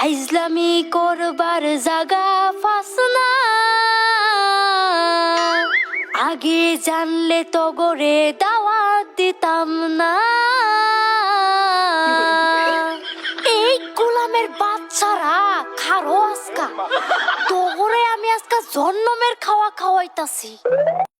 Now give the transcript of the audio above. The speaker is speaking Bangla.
ফাইজলামি করবার জাগা ফাস না। আগে জানলে তো গরে দাওয়াত দিতাম না। এই গোলামের বাচ্চারা খারো আজকা। তোরে আমি আজকা জন্মের খাওয়া খাওয়াইতাছি।